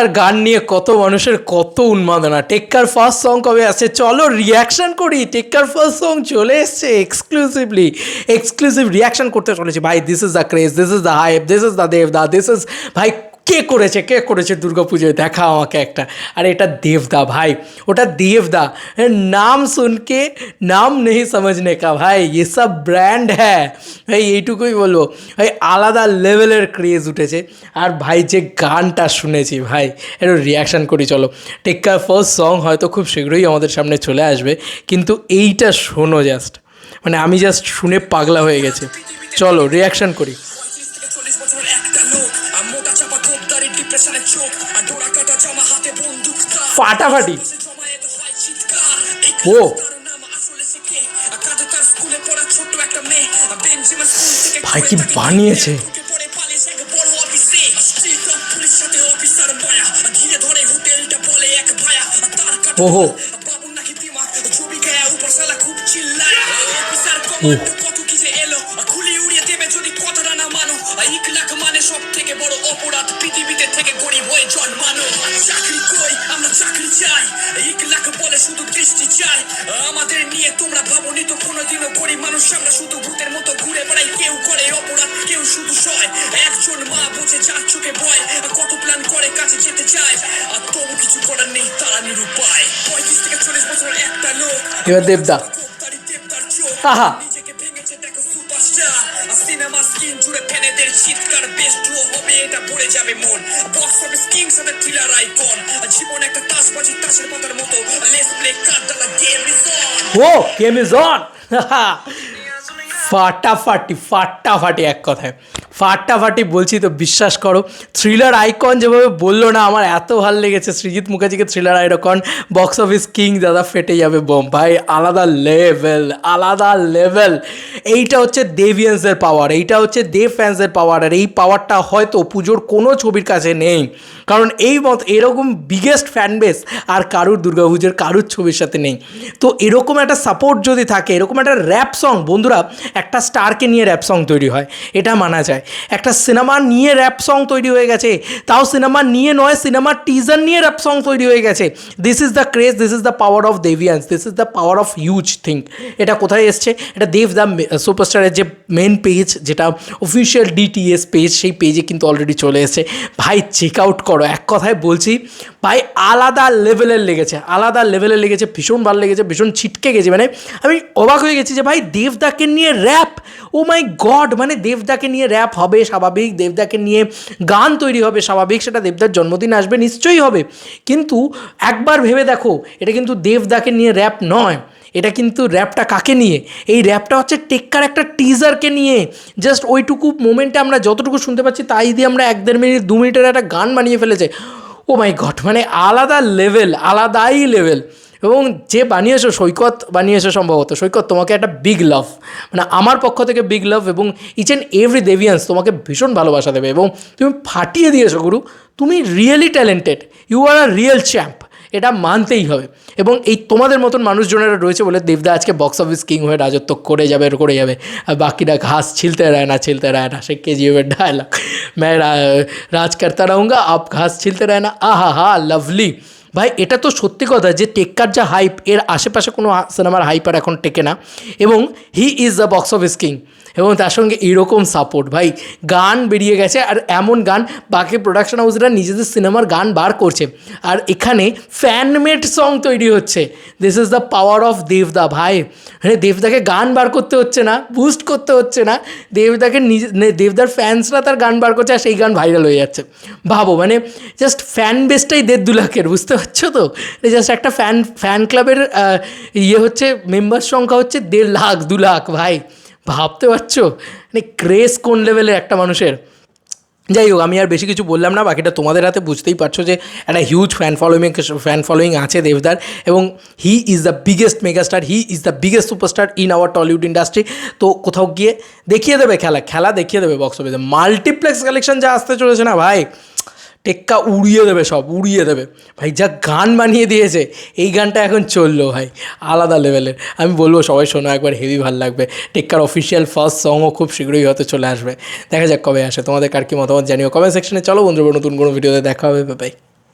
টেক্কার গান নিয়ে কত মানুষের কত উন্মাদনা। টেক্কার ফার্স্ট সং কবে আসছে চলো রিয়াকশান করি। টেক্কার ফার্স্ট সং চলে এসছে এক্সক্লুসিভলি এক্সক্লুসিভ রিয়াকশান করতে চলেছে। ভাই this is the craze this is the hype this is the দেবদা দিস ইজ ভাই কে করেছে? কে করেছে দুর্গা পুজোয় দেখা আমাকে একটা। আর এটা দেবদা ভাই, ওটা দেবদা। নাম শুনকে নাম নেই সমঝনে কা ভাই। এসব ব্র্যান্ড হ্যাঁ। ভাই এইটুকুই বলব। ভাই আলাদা লেভেলের ক্রেজ উঠেছে। আর ভাই যে গানটা শুনেছি ভাই, একটু রিয়াকশান করি, চলো। টেক্কার ফার্স্ট সং হয়তো খুব শীঘ্রই আমাদের সামনে চলে আসবে, কিন্তু এইটা শোনো জাস্ট মানে আমি জাস্ট শুনে পাগলা হয়ে গেছে। চলো রিয়াকশান করি। ডিপ্রেশনের চোখ আর ডোরা কাটা জামা হাতে বন্দুক তার। ফাটাফাটি। ও। তার নাম আসলে সে কে? এবার দেবদা আহা। সিনেমা স্ক্রিন জুড়ে ফ্যানেদের চিৎকার বেস্ট হবে এটা পড়ে যাবে মন বক্স অফিস কিং সাথে থ্রিলার আইকন জীবন একটা তাসবাজি তাসের পাতার মতো less play cut the game is on O game is on ফাটাফাটি ফাটাফাটি এক কথায়। ফাটাফাটি বলছি তো, বিশ্বাস করো থ্রিলার আইকন যেভাবে বলল না, আমার এত ভালো লেগেছে Srijit মুখার্জিকে thriller icon box office king দাদা, ফেটে যাবে বোম। ভাই, আলাদা লেভেল আলাদা লেভেল এইটা হচ্ছে দেভিয়ান্সের পাওয়ার এইটা হচ্ছে দেব ফ্যান্সের পাওয়ার আর এই পাওয়ারটা হয়তো পুজোর কোনো ছবির কাছে নেই। কারণ এই মত এরকম বিগেস্ট ফ্যান বেস আর কারুর দুর্গাপুজোর কারুর ছবির সাথে নেই। তো এরকম একটা সাপোর্ট যদি থাকে, এরকম একটা র্যাপ সং বন্ধুরা একটা স্টারকে নিয়ে র্যাপ সং তৈরি হয়, এটা মানা যায়। একটা সিনেমা নিয়ে র্যাপ সং তৈরি হয়ে গেছে, তাও সিনেমা নিয়ে নয় সিনেমার টিজার নিয়ে র্যাপ সং তৈরি হয়ে গেছে। This is the craze this is the power of Devians this is the power of huge think এটা কোথায় এসছে? এটা দেভ দ্য সুপারস্টারের যে মেন পেজ যেটা অফিসিয়াল ডিটিএস পেজ সেই পেজে কিন্তু অলরেডি চলে এসেছে। ভাই চেক আউট করো। এক কথায় বলছি, ভাই, আলাদা লেভেলের লেগেছে। আলাদা লেভেলের লেগেছে, ভীষণ ভালো লেগেছে, ভীষণ ছিটকে গেছে। মানে আমি অবাক হয়ে গেছি যে, ভাই, দেবদাকে নিয়ে র্যাপ ও মাই গড মানে দেবদাকে নিয়ে র্যাপ হবে স্বাভাবিক, দেবদাকে নিয়ে গান তৈরি হবে স্বাভাবিক, সেটা দেবদার জন্মদিন আসবে, নিশ্চয়ই হবে। কিন্তু একবার ভেবে দেখো, এটা কিন্তু দেবদাকে নিয়ে র্যাপ নয়। এটা কিন্তু র্যাপটা কাকে নিয়ে? এই র্যাপটা হচ্ছে টেক্কার একটা টিজারকে নিয়ে। জাস্ট ওইটুকু মোমেন্টে আমরা যতটুকু শুনতে পাচ্ছি, তাই দিয়ে আমরা এক দেড় মিনিট, দু মিনিটের একটা গান বানিয়ে ফেলেছে। ও মাই গড মানে আলাদা লেভেল আলাদাই লেভেল এবং যে বানিয়েছো, সৈকত বানিয়েছো সম্ভবত, সৈকত তোমাকে একটা বিগ লাভ মানে আমার পক্ষ থেকে বিগ লাভ এবং ইচ অ্যান্ড এভরি দেভিয়ান্স তোমাকে ভীষণ ভালোবাসা দেবে। এবং তুমি ফাটিয়ে দিয়েছ, গুরু। তুমি really talented you are a real champ এটা মানতেই হবে এবং এই তোমাদের মতন মানুষজনেরা রয়েছে বলে দেবদা আজকে বক্স অফিস কিং হয়ে রাজত্ব করে যাবে করে যাবে আর বাকিরা ঘাস ছিলতে রায় না ছিলতে রায় না সে কে জিএফের ডায়লগ मैं रा- রাজ করতা रहूँगा আপ ঘাস ছিলতে রায় না আহা হা লাভলি ভাই এটা তো সত্যি কথা যে টেক্কার যা হাইপ এর আশেপাশে কোনো সিনেমার হাইপ আর এখন টেকে না এবং he is the box office king এবং তার সঙ্গে এরকম সাপোর্ট ভাই, গান বেরিয়ে গেছে আর এমন গান বাকি প্রোডাকশন হাউসরা নিজেদের সিনেমার গান বার করছে। আর এখানে ফ্যানমেড সং তৈরি হচ্ছে। This is the power of দেবদা ভাই। মানে দেবদাকে গান বার করতে হচ্ছে না বুস্ট করতে হচ্ছে না। দেবদাকে নিজে দেবদার ফ্যান্সরা তার গান বার করছে আর সেই গান ভাইরাল হয়ে যাচ্ছে। ভাবো মানে জাস্ট ফ্যান বেসটাই দেড় দু লাখের, বুঝতে পারছ তো? জাস্ট একটা ফ্যান ফ্যান ক্লাবের ইয়ে হচ্ছে মেম্বার সংখ্যা হচ্ছে দেড় লাখ, দু লাখ, ভাই। ভাবতে পারছ? মানে ক্রেজ কোন লেভেলের একটা মানুষের? যাই হোক, আমি আর বেশি কিছু বললাম না, বাকিটা তোমাদের হাতে বুঝতেই পারছ যে একটা huge fan following fan following আছে দেবদার এবং he is the biggest megastar he is the biggest superstar in our Tollywood industry তো কোথাও গিয়ে দেখিয়ে দেবে খেলা খেলা দেখিয়ে দেবে বক্স অফিসে মাল্টিপ্লেক্স কালেকশন যা আসতে চলেছে না ভাই? টেক্কা উড়িয়ে দেবে সব, উড়িয়ে দেবে। ভাই, যা গান বানিয়ে দিয়েছে, এই গানটা এখন চলল ভাই, আলাদা লেভেলের। আমি বলব সবাই শোনো একবার, হেভি ভালো লাগবে। টেক্কার অফিসিয়াল ফার্স্ট সংও খুব শীঘ্রই হয়তো চলে আসবে। দেখা যাক কবে আসে, তোমাদের কার কি মতামত জানিও কমেন্ট সেকশনে। চলো বন্ধুরা, নতুন কোনো ভিডিওতে দেখা হবে বাই